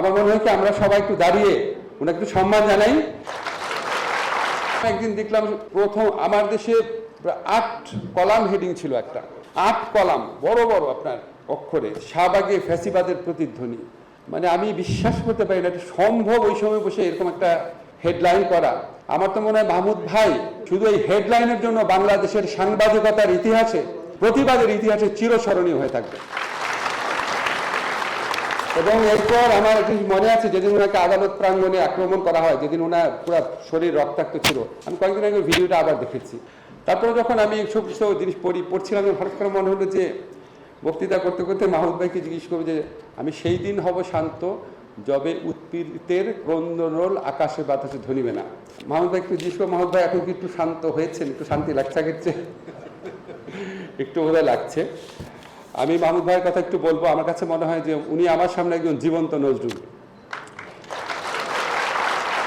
আমার মনে হয় কি আমরা সবাই একটু দাঁড়িয়ে ওনাকে একটু সম্মান জানাই। একদিন দেখলাম প্রথম আমার দেশে আট কলাম হেডিং ছিল একটা। আট কলাম, বড় বড় আপনার অক্ষরে। শাহবাগে ফ্যাসিবাদের প্রতিধ্বনি। মানে আমি বিশ্বাস করতে পারি না সম্ভব ওই সময় বসে এরকম একটা হেডলাইন করা। আমার তো মনে হয় মাহমুদ ভাই শুধু এই হেডলাইনের জন্য বাংলাদেশের সাংবাদিকতার ইতিহাসে, প্রতিবাদের ইতিহাসে চিরস্মরণীয় হয়ে থাকবে। এবং এরপর আমার একটি মনে আছে, যেদিন ওনাকে আদালত প্রাঙ্গণে আক্রমণ করা হয়, যেদিন ওনার পুরো শরীর রক্তাক্ত ছিল, আমি কয়েকদিন আগে ভিডিওটা আবার দেখেছি। তারপরে যখন আমি সব কিছু জিনিস পড়ি পড়ছিলাম হঠাৎ করে মনে হলো যে, বক্তৃতা করতে করতে মাহমুদ ভাইকে জিজ্ঞেস করব যে, আমি সেই দিন হব শান্ত, যবে উৎপীড়িতের ক্রন্দরোল আকাশে বাতাসে ধরিবে না। মাহমুদ ভাই একটু জিজ্ঞেস করব, মাহমুদ ভাই, এখন কি একটু শান্ত হয়েছেন? একটু শান্তি লাগছে একটু বোধহয় লাগছে। আমি মাহমুদ ভাইয়ের কথা একটু বলব, আমার কাছে মনে হয় যে উনি আমার সামনে একজন জীবন্ত নজরুল।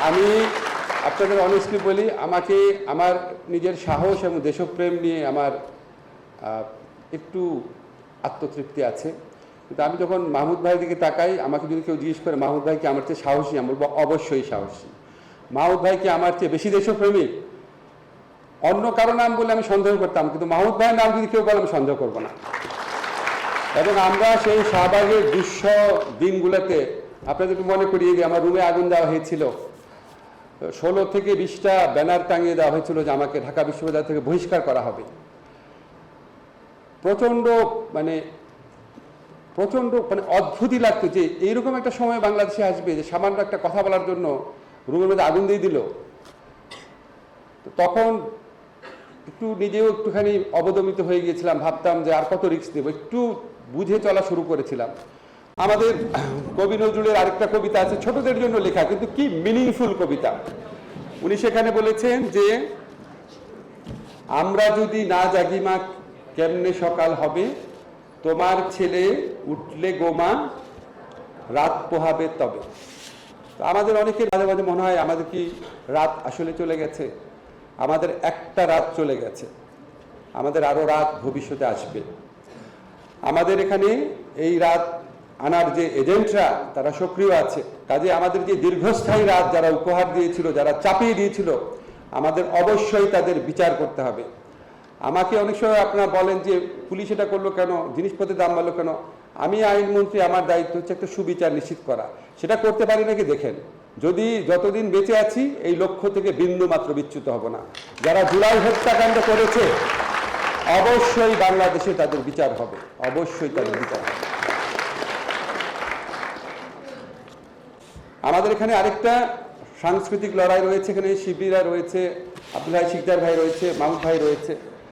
আমি আপনাদের অনেস্টলি বলি, আমাকে, আমার নিজের সাহস এবং দেশপ্রেম নিয়ে আমার একটু আত্মতৃপ্তি আছে। কিন্তু আমি যখন মাহমুদ ভাইয়ের দিকে তাকাই, আমাকে যদি কেউ জিজ্ঞেস করে, মাহমুদ ভাই কি আমার চেয়ে সাহসী? আমি বলব, অবশ্যই সাহসী। মাহমুদ ভাই কি আমার চেয়ে বেশি দেশপ্রেমিক? অন্য কারও নাম বলে আমি সন্দেহ করতাম, কিন্তু মাহমুদ ভাইয়ের নাম যদি কেউ বলে, আমি সন্দেহ করব না। এবং আমরা সেই শাহবাগের দৃশ্য দিনগুলোতে আপনাদের একটু মনে করিয়ে দিই, আমার রুমে আগুন দেওয়া হয়েছিল। ষোলো থেকে বিশটা ব্যানার টাঙিয়ে দেওয়া হয়েছিল যে আমাকে ঢাকা বিশ্ববিদ্যালয় থেকে বহিষ্কার করা হবে। প্রচণ্ড মানে প্রচণ্ড মানে অদ্ভুতই লাগতো যে এইরকম একটা সময় বাংলাদেশে আসবে যে সামান্য একটা কথা বলার জন্য রুমের মধ্যে আগুন দিয়ে দিল। তখন একটু নিজেও একটুখানি অবদমিত হয়ে গিয়েছিলাম, ভাবতাম যে আর কত রিক্স নেব একটু বুঝে চলা শুরু করেছিলাম। আমাদের কবি নজরুলের আরেকটা কবিতা আছে, ছোটদের জন্য লেখা, কিন্তু কি মিনিংফুল কবিতা। উনি সেখানে বলেছেন যে, আমরা যদি না জাগি মা, কেমনে সকাল হবে? তোমার ছেলে উঠলে গোমা রাত পোহাবে তবে। আমাদের অনেকের মাঝে মাঝে মনে হয়, আমাদের কি রাত আসলে চলে গেছে? আমাদের একটা রাত চলে গেছে। আমাদের আরও রাত ভবিষ্যতে আসবে। আমাদের এখানে এই রাত আনার যে এজেন্টরা, তারা সক্রিয় আছে। কাজে আমাদের যে দীর্ঘস্থায়ী রাত যারা উপহার দিয়েছিল, যারা চাপিয়ে দিয়েছিল, আমাদের অবশ্যই তাদের বিচার করতে হবে। আমাকে অনেক সময় আপনারা বলেন যে, পুলিশ এটা করল কেন? জিনিসপত্রের দাম বাড়লো কেন? আমি আইনমন্ত্রী আমার দায়িত্ব হচ্ছে একটা সুবিচার নিশ্চিত করা। সেটা করতে পারি নাকি? দেখেন, যদি যতদিন বেঁচে আছি, এই লক্ষ্য থেকে বিন্দু মাত্র বিচ্যুত হব না। যারা জুলাই হত্যাকাণ্ড করেছে অবশ্যই বাংলাদেশে তাদের বিচার হবে। অবশ্যই তাদের বিচার হবে। আমাদের এখানে আরেকটা সাংস্কৃতিক লড়াই রয়েছে এখানে শিবিরা রয়েছে আব্দুল্লাহ শিকদার ভাই রয়েছে, মাহমুদ ভাই রয়েছে।